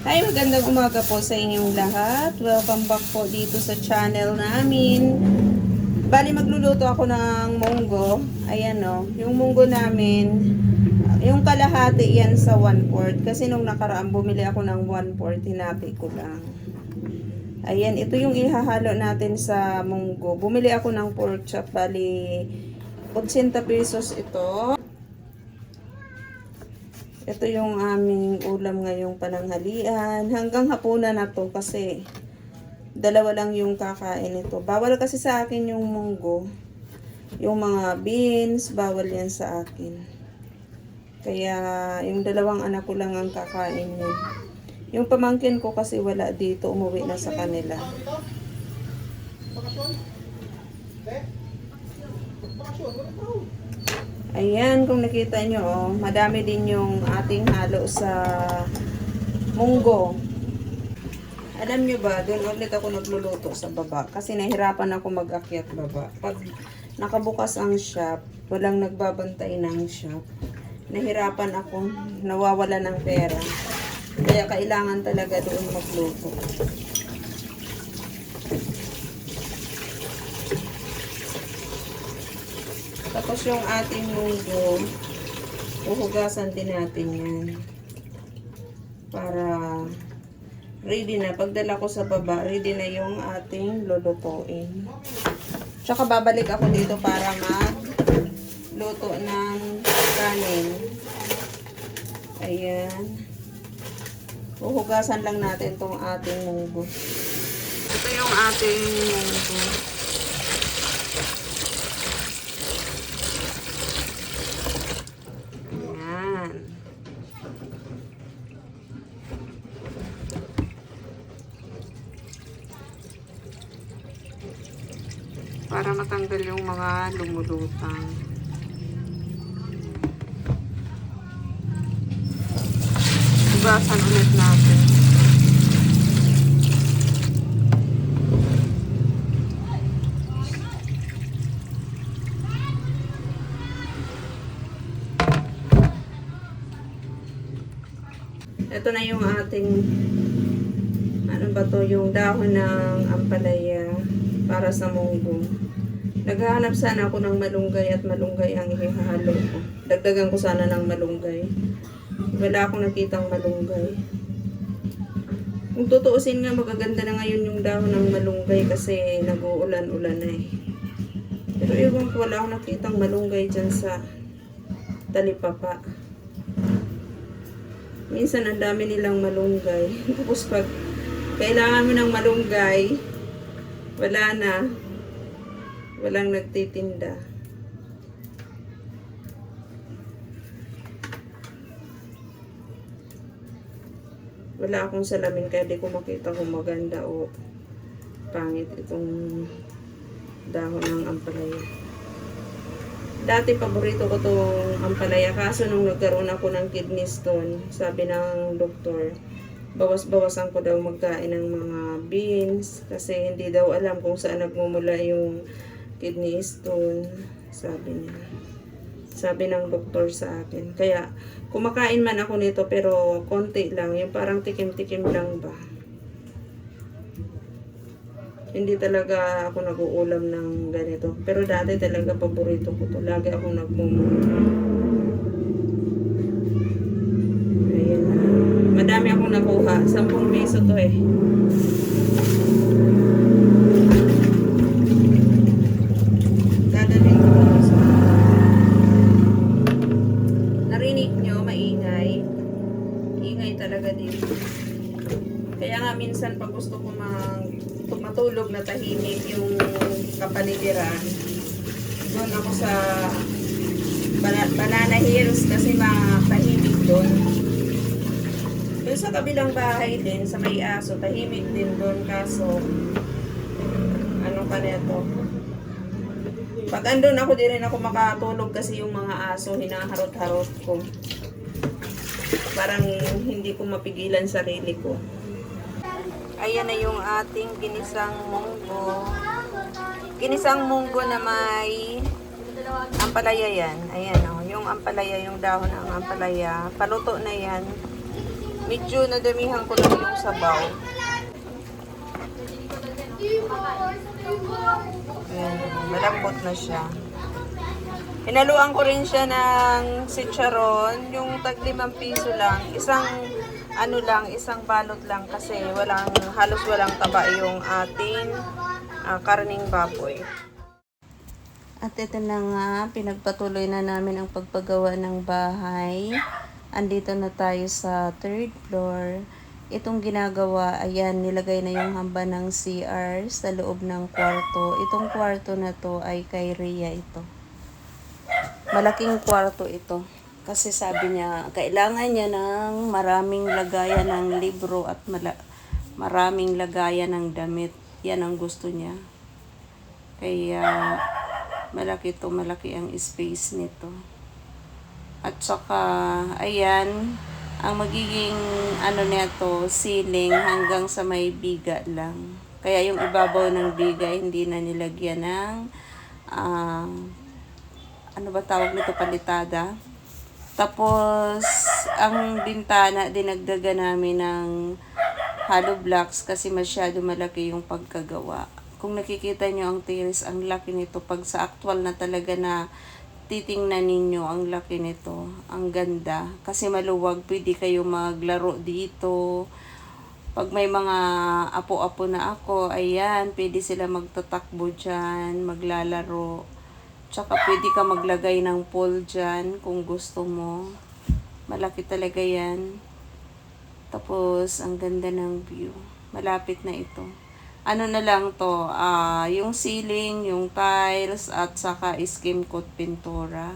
Hi, magandang umaga po sa inyong lahat. Welcome back po dito sa channel namin. Bali, magluluto ako ng munggo. Ayan o, yung munggo namin, yung kalahati yan sa 1 quart. Kasi nung nakaraan, bumili ako ng 1 quart, hinapi ko lang. Ayan, ito yung ihahalo natin sa munggo. Bumili ako ng pork chop, bali 80 pesos ito. Ito yung aming ulam ngayong pananghalian. Hanggang hapunan na to kasi dalawa lang yung kakain ito. Bawal kasi sa akin yung munggo. Yung mga beans, bawal yan sa akin. Kaya yung dalawang anak ko lang ang kakain yun. Yung pamangkin ko kasi wala dito, umuwi na sa kanila. Ayan, kung nakita nyo, oh, madami din yung ating halo sa munggo. Alam nyo ba, doon ulit ako nagluluto sa baba. Kasi nahirapan ako mag-akyat baba. Pag nakabukas ang shop, walang nagbabantay ng shop. Nahirapan ako, nawawala ng pera. Kaya kailangan talaga doon magluto. Tapos yung ating munggo, uhugasan din natin yan. Para ready na. Pagdala ko sa baba, ready na yung ating lulutuin. Tsaka babalik ako dito para mag luto ng kanin. Ayan. Uhugasan lang natin tong ating munggo. Ito yung ating munggo. Ayan. Para matanggal yung mga lumulutang. Hugasan ulit natin. Ito na yung ating ano ba to, yung dahon ng ampalaya para sa munggo. Naghahanap sana ako ng malunggay at malunggay ang ihahalo ko. Dagdagan ko sana ng malunggay. Wala akong nakitang malunggay. Kung tutuusin nga, magaganda na ngayon yung dahon ng malunggay kasi nag-uulan-ulan na eh. Pero ewan ko, wala akong nakitang malunggay dyan sa talipapa. Minsan ang dami nilang malunggay. Tapos pag kailangan mo ng malunggay, wala na. Walang nagtitinda. Wala akong salamin kaya di ko makita kung maganda o pangit itong dahon ng ampalaya. Dati paborito ko tong ampalaya kaso nung nagkaroon ako ng kidney stone, sabi ng doktor, bawas-bawasan ko daw magkain ng mga beans kasi hindi daw alam kung saan nagmumula yung kidney stone, sabi niya. Sabi ng doktor sa akin. Kaya kumakain man ako nito pero konti lang, yung parang tikim-tikim lang ba. Hindi talaga ako nag-uulam ng ganito. Pero dati talaga paborito ko to. Lagi akong nagmumula. Nakuha. 10 piso to eh. Dadalhin ko sa... Narinig maingay. Ingay talaga dito. Kaya nga minsan pag gusto ko mag matulog na tahimik yung kapaligiran, doon ako sa Bana- Banana Hills kasi matahimik doon. Doon sa kabilang bahay din, sa may aso, tahimik din doon kaso ano pa neto. Pag andun ako, di rin ako makatulog kasi yung mga aso, hinaharot-harot ko. Parang hindi ko mapigilan sarili ko. Ayan na yung ating ginisang munggo. Ginisang munggo na may ampalaya yan. Ayan o. yung ampalaya, yung dahon ng ampalaya. Paluto na yan. Medyo nadamihan ko lang yung sabaw. Ayan, malambot na siya. Hinaluan ko rin siya ng sitcharon, yung tag limang piso lang. Isang ano lang, isang balot lang kasi walang halos walang taba yung ating ah, karning baboy. At ito na nga, pinagpatuloy na namin ang pagpagawa ng bahay. Andito na tayo sa third floor. Itong ginagawa, ayan, nilagay na yung hamba ng CR sa loob ng kwarto. Itong kwarto na to ay kay Rhea ito. Malaking kwarto ito. Kasi sabi niya, kailangan niya ng maraming lagayan ng libro at mala- maraming lagayan ng damit. Yan ang gusto niya. Kaya, malaki to, malaki ang space nito. At saka, ayan, ang magiging ano nito, ceiling hanggang sa may biga lang. Kaya yung ibabaw ng biga, hindi na nilagyan ng, ah, ano ba tawag nito, palitada. Tapos, ang bintana, dinagdagan namin ng hollow blocks kasi masyado malaki yung pagkagawa. Kung nakikita nyo ang tiris, ang laki nito. Pag sa actual na talaga na titingnan ninyo, ang laki nito. Ang ganda. Kasi maluwag, pwede kayo maglaro dito. Pag may mga apo-apo na ako, ayan, pwede sila magtatakbo dyan, maglalaro. Tsaka pwede ka maglagay ng pool dyan kung gusto mo. Malaki talaga yan. Tapos, ang ganda ng view. Malapit na ito. Ano na lang to, ah yung ceiling, yung tiles, at saka skim coat pintura.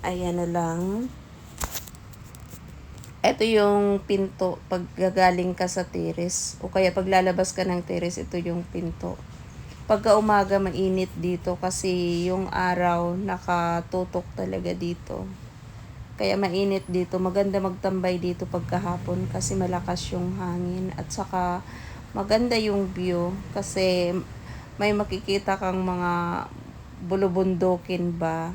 Ayan na lang. Ito yung pinto pag gagaling ka sa terrace. O kaya pag lalabas ka ng terrace, ito yung pinto. Pagka umaga mainit dito kasi yung araw nakatutok talaga dito. Kaya mainit dito. Maganda magtambay dito pagkahapon kasi malakas yung hangin. At saka maganda yung view kasi may makikita kang mga bulubundukin ba